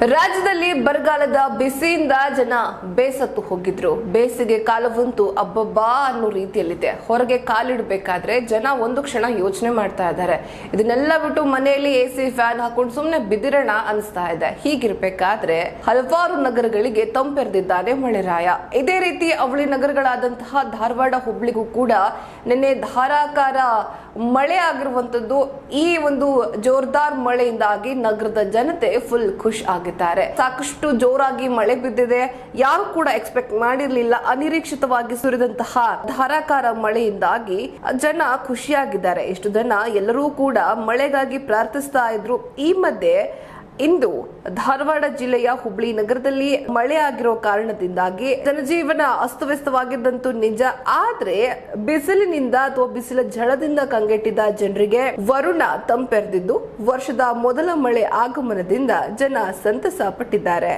ರಾಜ್ಯದಲ್ಲಿ ಬರಗಾಲದ ಬಿಸಿಯಿಂದ ಜನ ಬೇಸತ್ತು ಹೋಗಿದ್ರು. ಬೇಸಿಗೆ ಕಾಲವಂತೂ ಅಬ್ಬಬ್ಬಾ ಅನ್ನೋ ರೀತಿಯಲ್ಲಿದೆ. ಹೊರಗೆ ಕಾಲಿಡಬೇಕಾದ್ರೆ ಜನ ಒಂದು ಕ್ಷಣ ಯೋಚನೆ ಮಾಡ್ತಾ ಇದ್ದಾರೆ. ಇದನ್ನೆಲ್ಲ ಬಿಟ್ಟು ಮನೆಯಲ್ಲಿ ಎ ಸಿ ಫ್ಯಾನ್ ಹಾಕೊಂಡು ಸುಮ್ಮನೆ ಬಿದಿರೋಣ ಅನಿಸ್ತಾ ಇದೆ. ಹೀಗಿರ್ಬೇಕಾದ್ರೆ ಹಲವಾರು ನಗರಗಳಿಗೆ ತಂಪೆರೆದಿದ್ದಾನೆ ಮಳೆರಾಯ. ಇದೇ ರೀತಿ ಅವಳಿ ನಗರಗಳಾದಂತಹ ಧಾರವಾಡ, ಹುಬ್ಳಿಗೂ ಕೂಡ ನಿನ್ನೆ ಧಾರಾಕಾರ ಮಳೆ ಆಗಿರುವಂತದ್ದು ಈ ಒಂದು ಜೋರ್ದಾರ್ ಮಳೆಯಿಂದಾಗಿ ನಗರದ ಜನತೆ ಫುಲ್ ಖುಷ್ ಆಗಿದ್ದಾರೆ. ಸಾಕಷ್ಟು ಜೋರಾಗಿ ಮಳೆ ಬಿದ್ದಿದೆ. ಯಾರು ಕೂಡ ಎಕ್ಸ್ಪೆಕ್ಟ್ ಮಾಡಿರ್ಲಿಲ್ಲ. ಅನಿರೀಕ್ಷಿತವಾಗಿ ಸುರಿದಂತಹ ಧಾರಾಕಾರ ಮಳೆಯಿಂದಾಗಿ ಜನ ಖುಷಿಯಾಗಿದ್ದಾರೆ. ಇಷ್ಟು ಜನ ಎಲ್ಲರೂ ಕೂಡ ಮಳೆಗಾಗಿ ಪ್ರಾರ್ಥಿಸ್ತಾ ಇದ್ರು. ಈ ಮಧ್ಯೆ ಇಂದು ಧಾರವಾಡ ಜಿಲ್ಲೆಯ ಹುಬ್ಳಿ ನಗರದಲ್ಲಿ ಮಳೆ ಆಗಿರೋ ಕಾರಣದಿಂದಾಗಿ ಜನಜೀವನ ಅಸ್ತವ್ಯಸ್ತವಾಗಿದ್ದಂತೂ ನಿಜ. ಆದ್ರೆ ಬಿಸಿಲಿನಿಂದ ಅಥವಾ ಬಿಸಿಲ ಝಳದಿಂದ ಕಂಗೆಟ್ಟಿದ್ದ ಜನರಿಗೆ ವರುಣ ತಂಪೆರೆದಿದ್ದು ವರ್ಷದ ಮೊದಲ ಮಳೆ ಆಗಮನದಿಂದ ಜನ ಸಂತಸ ಪಟ್ಟಿದ್ದಾರೆ.